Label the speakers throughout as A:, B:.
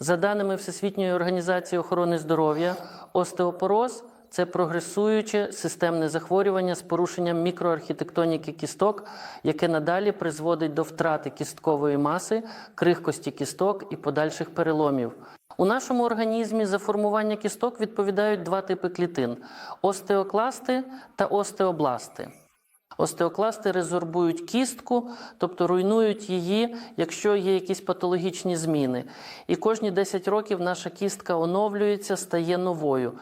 A: За даними Всесвітньої організації охорони здоров'я, остеопороз це прогресуюче системне захворювання з порушенням мікроархітектоніки кісток, яке надалі призводить до втрати кісткової маси, крихкості кісток і подальших переломів. У нашому організмі за формування кісток відповідають два типи клітин: остеокласти та остеобласти. Остеокласти резорбують кістку, тобто руйнують її, якщо є якісь патологічні зміни. І кожні 10 років наша кістка оновлюється, стає новою.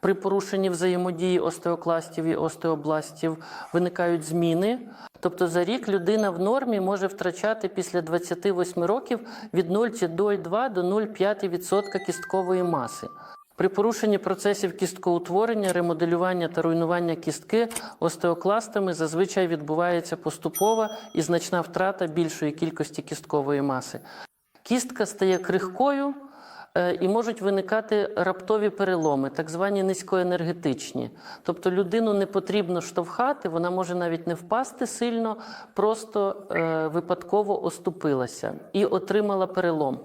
A: При порушенні взаємодії остеокластів і остеобластів виникають зміни. Тобто за рік людина в нормі може втрачати після 28 років від 0,2 до 0,5% кісткової маси. При порушенні процесів кісткоутворення, ремоделювання та руйнування кістки остеокластами зазвичай відбувається поступова і значна втрата більшої кількості кісткової маси. Кістка стає крихкою е, і можуть виникати раптові переломи, так звані низькоенергетичні. Тобто людину не потрібно штовхати, вона може навіть не впасти сильно, просто е, випадково оступилася і отримала перелом.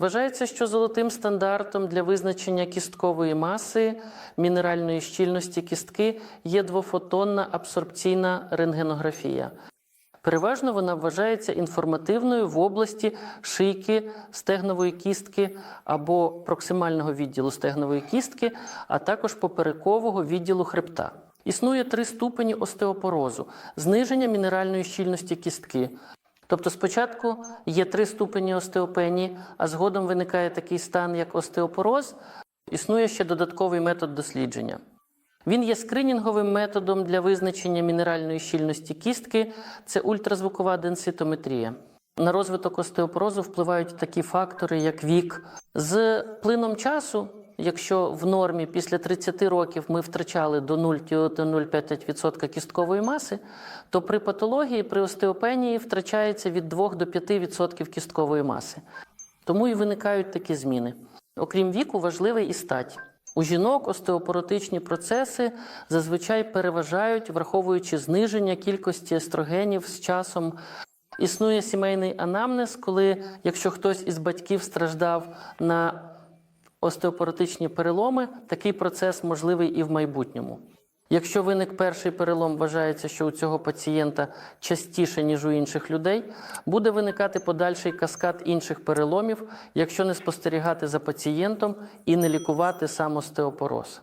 A: Вважається, що золотим стандартом для визначення кісткової маси, мінеральної щільності кістки є двофотонна абсорбційна рентгенографія. Переважно вона вважається інформативною в області шийки стегнової кістки або проксимального відділу стегнової кістки, а також поперекового відділу хребта. Існує три ступені остеопорозу: зниження мінеральної щільності кістки. Тобто спочатку є три ступені остеопенії, а згодом виникає такий стан, як остеопороз. Існує ще додатковий метод дослідження. Він є скринінговим методом для визначення мінеральної щільності кістки це ультразвукова денситометрія. На розвиток остеопорозу впливають такі фактори, як вік. З плином часу, якщо в нормі після 30 років ми втрачали до 0,05% кісткової маси, то при патології, при остеопенії втрачається від 2 до 5% кісткової маси. Тому і виникають такі зміни. Окрім віку, важливий і стать. У жінок остеопоротичні процеси зазвичай переважають, враховуючи зниження кількості естрогенів з часом. Існує сімейний анамнез, коли якщо хтось із батьків страждав на остеопоротичні переломи, такий процес можливий і в майбутньому. Якщо виник перший перелом, вважається, що у цього пацієнта частіше, ніж у інших людей, буде виникати подальший каскад інших переломів, якщо не спостерігати за пацієнтом і не лікувати сам остеопороз.